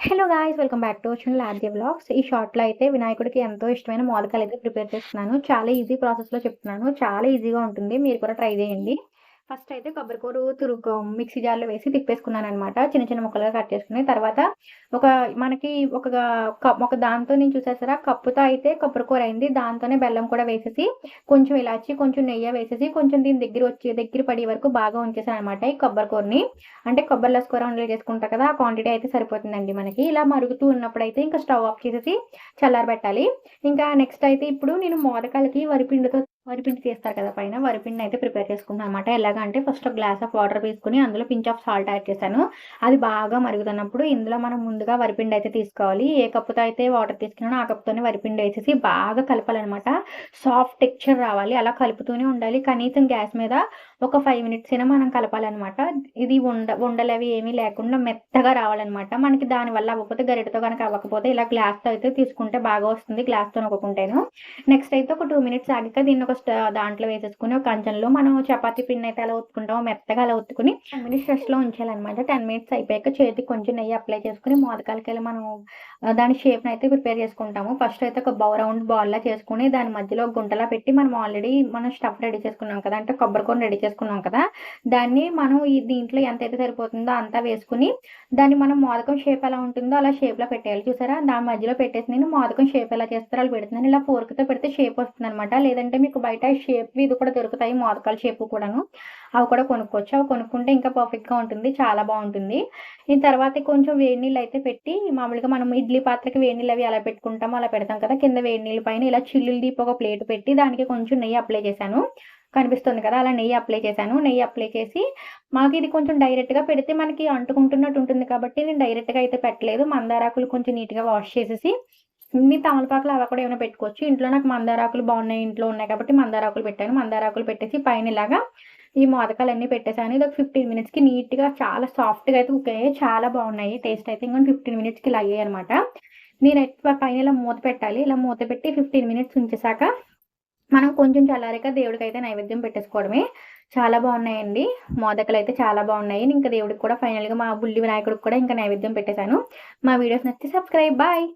Hello guys welcome back to వచ్చిన Aadya blogs ఈ షార్ట్లో అయితే వినాయకుడికి ఎంతో ఇష్టమైన మోదకాలు అయితే ప్రిపేర్ చేస్తున్నాను. చాలా ఈజీ ప్రాసెస్లో చెప్తున్నాను. చాలా ఈజీగా ఉంటుంది. మీరు కూడా ట్రై చేయండి. ఫస్ట్ అయితే కొబ్బరికూరు తురుగు మిక్సీ జార్లో వేసి తిప్పేసుకున్నాను అనమాట చిన్న చిన్న ముక్కలుగా కట్ చేసుకుని తర్వాత ఒక మనకి ఒక కప్ ఒక దాంతో నేను చూసేసారా? కప్పుతో అయితే కొబ్బరికూర అయింది. దాంతోనే బెల్లం కూడా వేసేసి కొంచెం ఇలాచి కొంచెం నెయ్యి వేసేసి కొంచెం దీని దగ్గర వచ్చి దగ్గర పడే వరకు బాగా ఉంచేసాను అనమాట ఈ కొబ్బరికూరని. అంటే కొబ్బరి లస్కూర ఉండలు చేసుకుంటారు కదా ఆ క్వాంటిటీ అయితే సరిపోతుందండి మనకి. ఇలా మరుగుతూ ఉన్నప్పుడు అయితే ఇంకా స్టవ్ ఆఫ్ చేసేసి చల్లారబెట్టాలి. ఇంకా నెక్స్ట్ అయితే ఇప్పుడు నేను మోదకాలకి వరిపిండితో వరిపిండి తీస్తారు కదా పైన వరిపిండిని అయితే ప్రిపేర్ చేసుకున్నాను అనమాట ఎలాగంటే ఫస్ట్ ఒక గ్లాస్ ఆఫ్ వాటర్ తీసుకుని అందులో పించ్ ఆఫ్ సాల్ట్ యాడ్ చేశాను. అది బాగా మరుగుతున్నప్పుడు ఇందులో మనం ముందుగా వరిపిండి అయితే తీసుకోవాలి. ఏ కప్పుతో అయితే వాటర్ తీసుకున్నానో ఆ కప్పుతోనే వరిపిండి వేసేసి బాగా కలపాలన్నమాట. సాఫ్ట్ టెక్స్చర్ రావాలి. అలా కలుపుతూనే ఉండాలి. కనీసం గ్యాస్ మీద ఒక ఫైవ్ మినిట్స్ అయినా మనం కలపాలన్నమాట. ఇది ఉండ ఉండలు అవి ఏమీ లేకుండా మెత్తగా రావాలన్నమాట. మనకి దానివల్ల అవ్వకపోతే గరిటతో కనుక అవ్వకపోతే ఇలా గ్లాస్తో అయితే తీసుకుంటే బాగా వస్తుంది. గ్లాస్తో నొక్కుంటేను నెక్స్ట్ అయితే ఒక టూ మినిట్స్ ఆగాక దీన్ని ఒక ఫస్ట్ దాంట్లో వేసేసుకుని ఒక కంచంలో మనం చపాతీ పిండి అయితే అలా ఒత్తుకుంటామో మెత్తగా అలా ఒత్తుకుని టెన్ మినిట్స్ రెస్ట్లో ఉంచాలన్నమాట. టెన్ మినిట్స్ అయిపోయాక చేతికి కొంచెం నెయ్యి అప్లై చేసుకుని మోదకాలకి వెళ్ళి మనం దాని షేప్ని అయితే ప్రిపేర్ చేసుకుంటాము. ఫస్ట్ అయితే ఒక బౌ రౌండ్ బాల్లా చేసుకుని దాని మధ్యలో గుంటలా పెట్టి మనం ఆల్రెడీ మనం స్టఫ్ రెడీ చేసుకున్నాం కదా అంటే కొబ్బరికొని రెడీ చేసుకున్నాం కదా దాన్ని మనం ఈ దీంట్లో ఎంత అయితే సరిపోతుందో అంతా వేసుకుని దాన్ని మనం మోదకం షేప్ ఎలా ఉంటుందో అలా షేప్లో పెట్టేయాలి. చూసారా? దాని మధ్యలో పెట్టేసి నేను మోదకం షేప్ ఎలా చేస్తారో అలా పెడుతున్నాను. ఇలా ఫోర్క్తో పెడితే షేప్ వస్తుంది అనమాట లేదంటే మీకు బయట షేప్ ఇది కూడా దొరుకుతాయి. మోదకాల షేప్ కూడాను. అవి కూడా కొనుక్కోవచ్చు. అవి కొనుక్కుంటే ఇంకా పర్ఫెక్ట్గా ఉంటుంది. చాలా బాగుంటుంది. ఈ తర్వాత కొంచెం వేడి నీళ్ళు అయితే పెట్టి మామూలుగా మనం ఇడ్లీ పాత్రకి వేడి నీళ్ళు అవి ఎలా పెట్టుకుంటామో అలా పెడతాం కదా. కింద వేడి నీళ్ళ పైన ఇలా చిల్లులు దీప ఒక ప్లేట్ పెట్టి దానికి కొంచెం నెయ్యి అప్లై చేశాను. కనిపిస్తుంది కదా అలా నెయ్యి అప్లై చేశాను. నెయ్యి అప్లై చేసి మాకు ఇది కొంచెం డైరెక్ట్గా పెడితే మనకి అంటుకుంటున్నట్టు ఉంటుంది కాబట్టి నేను డైరెక్ట్గా అయితే పెట్టలేదు. మందారాకులు కొంచెం నీట్గా వాష్ చేసేసి మీ తమలపాకులు అవి కూడా ఏమైనా పెట్టుకోవచ్చు. ఇంట్లో నాకు మందారాకులు బాగున్నాయి ఇంట్లో ఉన్నాయి కాబట్టి మందారాకులు పెట్టాను. మందారాకులు పెట్టేసి పైన ఇలాగా ఈ మోదకాలన్నీ పెట్టేసాను ఇది ఒక ఫిఫ్టీన్ మినిట్స్కి నీట్గా చాలా సాఫ్ట్గా అయితే కుక్ అయ్యాయి. చాలా బాగున్నాయి. టేస్ట్ అయితే ఇంకా ఫిఫ్టీన్ మినిట్స్కి ఇలా అయ్యాయి అనమాట నేను ఎక్కువ పైన ఇలా మూత పెట్టాలి. ఇలా మూత పెట్టి ఫిఫ్టీన్ మినిట్స్ ఉంచేసాక మనం కొంచెం చల్లారాక దేవుడికి అయితే నైవేద్యం పెట్టేసుకోవడమే. చాలా బాగున్నాయండి. మోదకలు అయితే చాలా బాగున్నాయి. ఇంకా దేవుడికి కూడా ఫైనల్గా మా బుల్లి వినాయకుడికి కూడా ఇంకా నైవేద్యం పెట్టేశాను. మా వీడియోస్ నచ్చితే సబ్స్క్రైబ్ బాయ్